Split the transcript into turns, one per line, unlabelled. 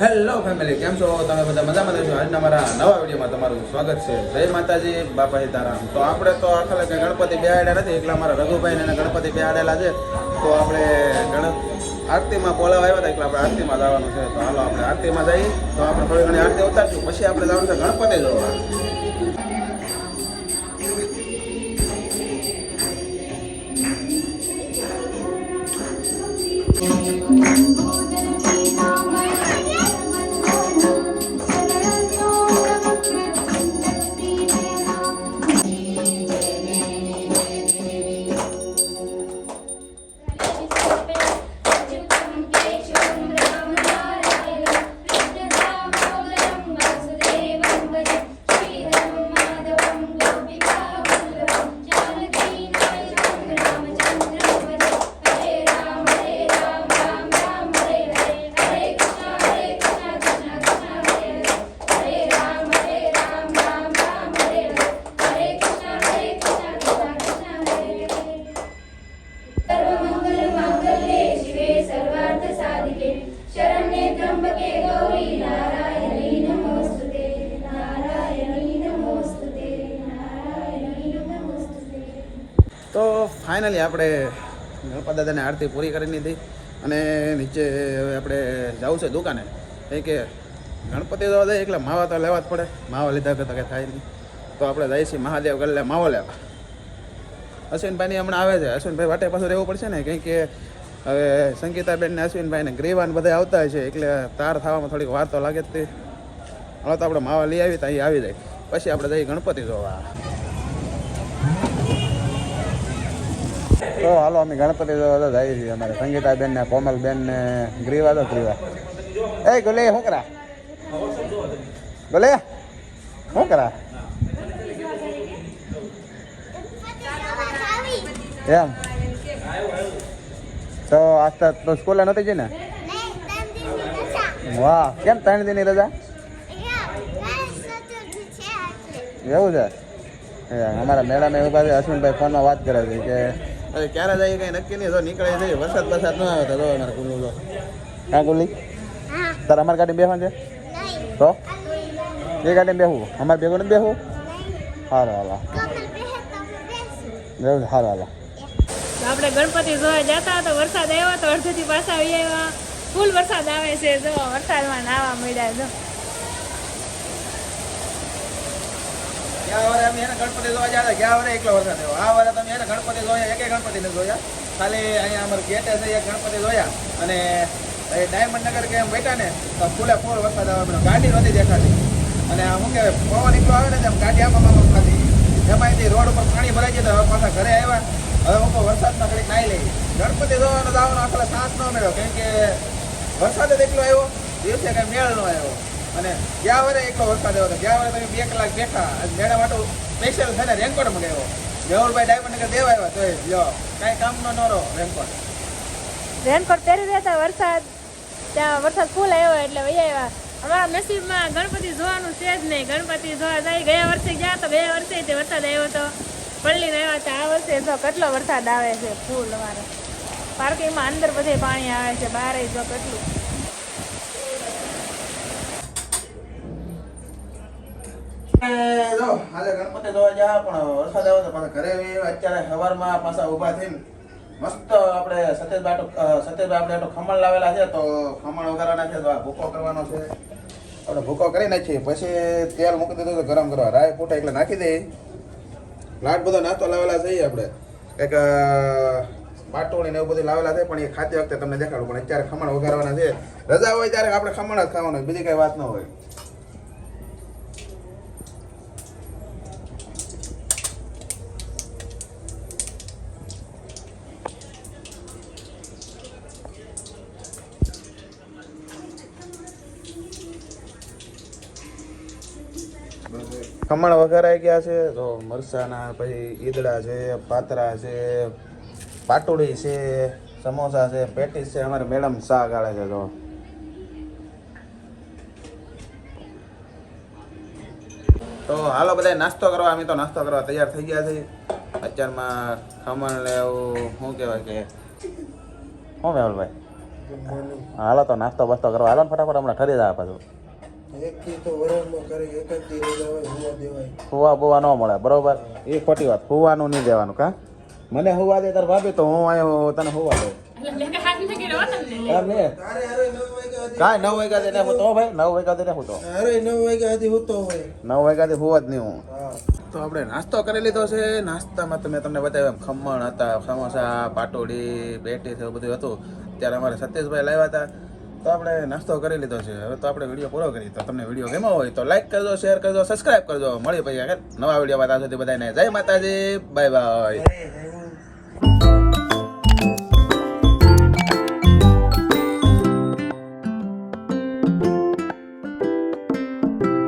Hello family કેમ છો? તમે બધા મજામાં છો આજના મારા નવા વિડીયોમાં તમારું સ્વાગત છે. જય માતાજી, બાપા સીતારામ. તો આપણે તો આખા લગે ગણપતિ બેહાડ્યા નથી એકલા મારા રઘુભાઈ અને ગણપતિ બેહાડેલા છે. તો આપણે ગણ આરતીમાં બોલાવા આવ્યા હતા, એટલે આપણે આરતીમાં જવાનું છે. તો હાલો, આપણે આરતીમાં જઈએ. તો આપણે થોડી ઘણી આરતી ઉતારશું. પછી આપણે જવાનું છે ગણપતિ જોવા.
Thank you. ત્રંબકે ગૌરી નારાયણી નમોસ્તુતે નારાયણી નમોસ્તુતે નારાયણી નમોસ્તુતે
તો ફાઇનલી આપણે ગણપત દાદાને આરતી પૂરી કરી લીધી અને નીચે હવે આપણે જવું છે દુકાને. કંઈ કે ગણપતિ દાદા એકલા માવા તો લેવા જ પડે. માવા લીધા કરતાં કે થાય નહીં. તો આપણે જઈએ છીએ મહાદેવ ગલ્લે માવો લેવા. અશ્વિનભાઈની હમણાં આવે છે. અશ્વિનભાઈ વાટે પાછું રહેવું પડશે ને? કંઈ કે હવે સંગીતાબેન ને અશ્વિનભાઈ ને ગ્રીવાન બધા આવતા છે એટલે તાર થવામાં થોડીક વાર તો લાગે જ તે. હવે તો આપણે માવા લઈ આવી તો અહીં આવી જાય. પછી આપણે જઈએ ગણપતિ જોવા. તો હાલો અમે ગણપતિ જોવા જઈએ છીએ અમારે સંગીતાબેન ને કોમલબેન ને ગ્રીવા તો ગ્રીવા. એ ગોલે શું કરા? ગોલે શું કરા? એમ. તો આજ તો સ્કૂલે નહોતી જઈ ને? વાહ કેમ ત્રણ દિનની રજા? એવું છે? અમારા મેડમ એવું પાસે અશ્વિનભાઈ ફોનમાં વાત કરે છે કે હવે ક્યારે જઈએ કંઈ નક્કી નહીં તો નીકળે છે વરસાદ વરસાદ ન આવે તો જો અમારે કુલ્લું તો કાં કુલ્લી તારે અમારી ગાડી બેસવાનું છે? તો? એ ગાડીમાં બેહવું અમારે ભેગું નથી બેહવું? સારું હાલો એવું હાલો
તો આપણે ગણપતિ જોવા જતા તો વરસાદ આવ્યો તો અડધેથી પાછા આવી આવ્યા. ફૂલ વરસાદ આવે છે, જો, વરસાદમાં નાવા મળ્યા જો.
ગયા વારે અમે એને ગણપતિ જોવા જતા ગયા એકલો વરસાદ આવ્યો. આ વારે તમે એને ગણપતિ જોયા, એકે ગણપતિ નથી જોયા. ખાલી અહીંયા અમારે ગેટે છે, એક ગણપતિ જોયા. અને એ ડાયમંડ નગર કે એમ બેઠા ને, તો ફૂલે ફૂલ વરસાદ આવે મને ગાડી નથી દેખાતી. અને શું કહેવાય, પવન એટલો આવે ને ગાડી આમાં ખાતી. એમાં રોડ ઉપર પાણી ભરાઈ જતા હવે પાછા ઘરે આવ્યા. હવે હું વરસાદમાં ઘડીક નાઈ લઈ ગણપતિ ધોવાનો દાવાનો આખલા સાથ ન મળ્યો, કેમ કે વરસાદ જ એટલો આવ્યો, દિવસે કઈ મેળ ન આવ્યો. અને ગયા વરે એકલો વરસાદ આવ્યો હતો. ગયા વરે તમે બે કલાક બેઠા, અને મેળા માટે સ્પેશિયલ થઈને રેનકોટ મંગાવ્યો મેહુલભાઈ ડાયમંડ નગર દેવા આવ્યા, તો લ્યો, કાંઈ કામનો ન રહો રેનકોટ.
રેનકોટ પહેરી રહેતા વરસાદ. ત્યાં વરસાદ ફૂલ આવ્યો એટલે વહી આવ્યા. અમારા નસીબમાં ગણપતિ જોવાનું છે જ નહીં. ગણપતિ જોવા જાય, ગયા વર્ષે ગયા તો ગયા વર્ષે તે વરસાદ આવ્યો તો. પલ્લીને આવ્યા તો આ વર્ષે જો કેટલો વરસાદ આવે છે ફૂલ અમારે. પાર્કિંગમાં અંદર બધે પાણી આવે છે બહાર જો કેટલું.
ગણપતિ જોવા ગયા પણ વરસાદ આવ્યો તો પાછા ઘરે અત્યારે સવારમાં પાછા ઊભા થઈને મસ્ત આપણે સત્યેજભાઈ સત્યેજભાઈ આપણે ખમણ લાવેલા છે, તો ખમણ વગાડવાના છે, તો આ ભૂકો કરવાનો છે. આપણે ભૂકો કરી નાખીએ, પછી તેલ મૂકી દીધું તો ગરમ કરવા. રાય ફૂટે એટલે નાખી દઈએ લાટ બધો તો લાવેલા છે આપણે. એક બાટોળી ને એવું બધું લાવેલા છે, પણ એ ખાતી વખતે તમને દેખાડું, પણ અત્યારે ખમણ વગાડવાના છે. રજા હોય ત્યારે આપણે ખમણ જ ખાવાનું બીજી કઈ વાત ન હોય. ખમણ વઘારાઈ ગયા છે, તો મરસાના પછી ઈદડા છે, પાતરા છે, પાટોડી છે, સમોસા છે, પેટીસ છે, અમારે મેડમ શાક ગાળે છે, તો. તો હાલો બધા નાસ્તો કરવા, અમે તો નાસ્તો કરવા તૈયાર થઈ ગયા છે અત્યારમાં ખમણ લેવું શું કહેવાય કે, શું મેહુલભાઈ? હાલો તો નાસ્તો બસ્તો કરવા, હાલો ફટાફટ હમણાં ઠરી જાય પાછું.
તો હુવા
બુવા ન મળે બરોબર? એ ખોટી વાત હુવાનું નહીં દેવાનું કા? મને હુવા દે તાર ભાભી તો હું આયો તને હુવા દઉં.
વાગ્યા
કાંઈ નવ વાગ્યા તેને હું તો ભાઈ? નવ વાગ્યા તેને હું તો
હારે નવ વાગ્યા હતી હોતો હોય.
નવ વાગ્યાથી હુવા જ નહીં હું. તો આપણે નાસ્તો કરી લીધો છે. નાસ્તામાં તમે તમને બતાવ્યું એમ ખમણ હતા સમોસા પાટોડી પેટી છે બધું હતું. ત્યારે અમારે સતીશભાઈ લાવ્યા હતા. તો આપણે નાસ્તો કરી લીધો છે. હવે તો આપણે વીડિયો પૂરો કરી તો તમને વીડિયો ગમ્યો હોય તો લાઈક કરજો શેર કરજો સબસ્ક્રાઇબ કરજો. મળી પછી આગળ. નવા વીડિયો બાદ સુધી બધાને જય માતાજી. Bye bye